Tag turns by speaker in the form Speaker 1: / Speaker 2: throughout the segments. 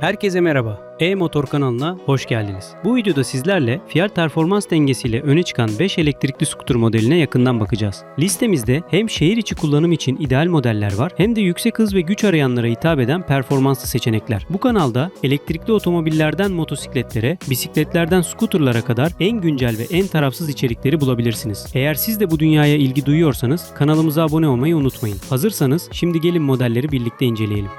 Speaker 1: Herkese merhaba. E-Motor kanalına hoş geldiniz. Bu videoda sizlerle fiyat performans dengesiyle öne çıkan 5 elektrikli skuter modeline yakından bakacağız. Listemizde hem şehir içi kullanım için ideal modeller var hem de yüksek hız ve güç arayanlara hitap eden performanslı seçenekler. Bu kanalda elektrikli otomobillerden motosikletlere, bisikletlerden skuterlara kadar en güncel ve en tarafsız içerikleri bulabilirsiniz. Eğer siz de bu dünyaya ilgi duyuyorsanız kanalımıza abone olmayı unutmayın. Hazırsanız şimdi gelin modelleri birlikte inceleyelim.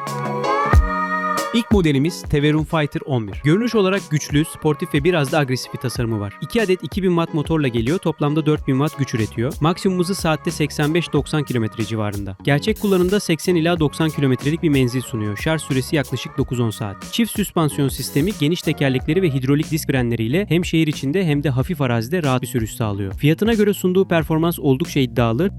Speaker 1: İlk modelimiz Teverum Fighter 11. Görünüş olarak güçlü, sportif ve biraz da agresif bir tasarımı var. 2 adet 2000 watt motorla geliyor, toplamda 4000 watt güç üretiyor. Maksimum hızı saatte 85-90 km civarında. Gerçek kullanımda 80 ila 90 kilometrelik bir menzil sunuyor. Şarj süresi yaklaşık 9-10 saat. Çift süspansiyon sistemi, geniş tekerlekleri ve hidrolik disk frenleriyle hem şehir içinde hem de hafif arazide rahat bir sürüş sağlıyor. Fiyatına göre sunduğu performans oldukça iddialı.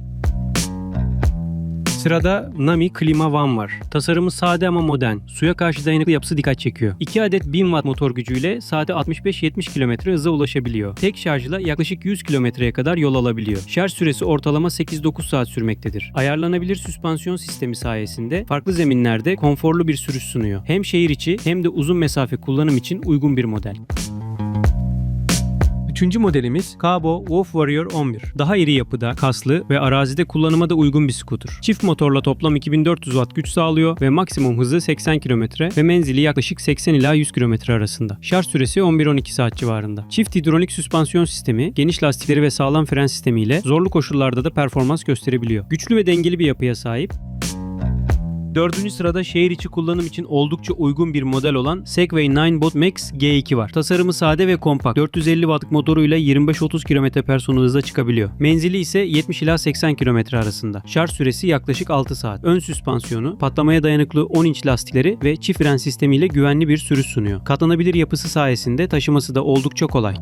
Speaker 1: Sırada Nami Klima One var. Tasarımı sade ama modern. Suya karşı dayanıklı yapısı dikkat çekiyor. 2 adet 1000 watt motor gücüyle saate 65-70 km hıza ulaşabiliyor. Tek şarjla yaklaşık 100 kilometreye kadar yol alabiliyor. Şarj süresi ortalama 8-9 saat sürmektedir. Ayarlanabilir süspansiyon sistemi sayesinde farklı zeminlerde konforlu bir sürüş sunuyor. Hem şehir içi hem de uzun mesafe kullanım için uygun bir model. Üçüncü modelimiz Kabo Wolf Warrior 11. Daha iri yapıda, kaslı ve arazide kullanıma da uygun bir skuter. Çift motorla toplam 2400 watt güç sağlıyor ve maksimum hızı 80 km ve menzili yaklaşık 80 ila 100 km arasında. Şarj süresi 11-12 saat civarında. Çift hidrolik süspansiyon sistemi, geniş lastikleri ve sağlam fren sistemiyle zorlu koşullarda da performans gösterebiliyor. Güçlü ve dengeli bir yapıya sahip, Dördüncü sırada şehir içi kullanım için oldukça uygun bir model olan Segway 9bot Max G2 var. Tasarımı sade ve kompakt. 450 wattlık motoruyla 25-30 km per son hızla çıkabiliyor. Menzili ise 70 ila 80 km arasında. Şarj süresi yaklaşık 6 saat. Ön süspansiyonu, patlamaya dayanıklı 10 inç lastikleri ve çift fren sistemiyle güvenli bir sürüş sunuyor. Katlanabilir yapısı sayesinde taşıması da oldukça kolay.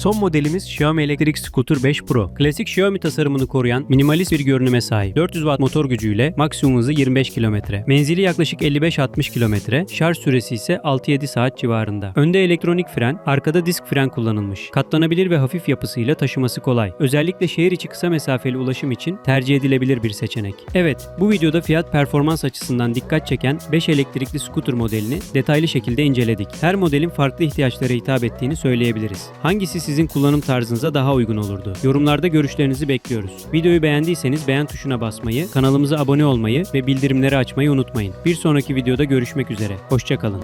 Speaker 1: Son modelimiz Xiaomi Electric Scooter 5 Pro. Klasik Xiaomi tasarımını koruyan minimalist bir görünüme sahip. 400 watt motor gücüyle maksimum hızı 25 km. Menzili yaklaşık 55-60 km. Şarj süresi ise 6-7 saat civarında. Önde elektronik fren, arkada disk fren kullanılmış. Katlanabilir ve hafif yapısıyla taşıması kolay. Özellikle şehir içi kısa mesafeli ulaşım için tercih edilebilir bir seçenek. Evet, bu videoda fiyat performans açısından dikkat çeken 5 elektrikli scooter modelini detaylı şekilde inceledik. Her modelin farklı ihtiyaçlara hitap ettiğini söyleyebiliriz. Hangisi sizin kullanım tarzınıza daha uygun olurdu? Yorumlarda görüşlerinizi bekliyoruz. Videoyu beğendiyseniz beğen tuşuna basmayı, kanalımıza abone olmayı ve bildirimleri açmayı unutmayın. Bir sonraki videoda görüşmek üzere. Hoşçakalın.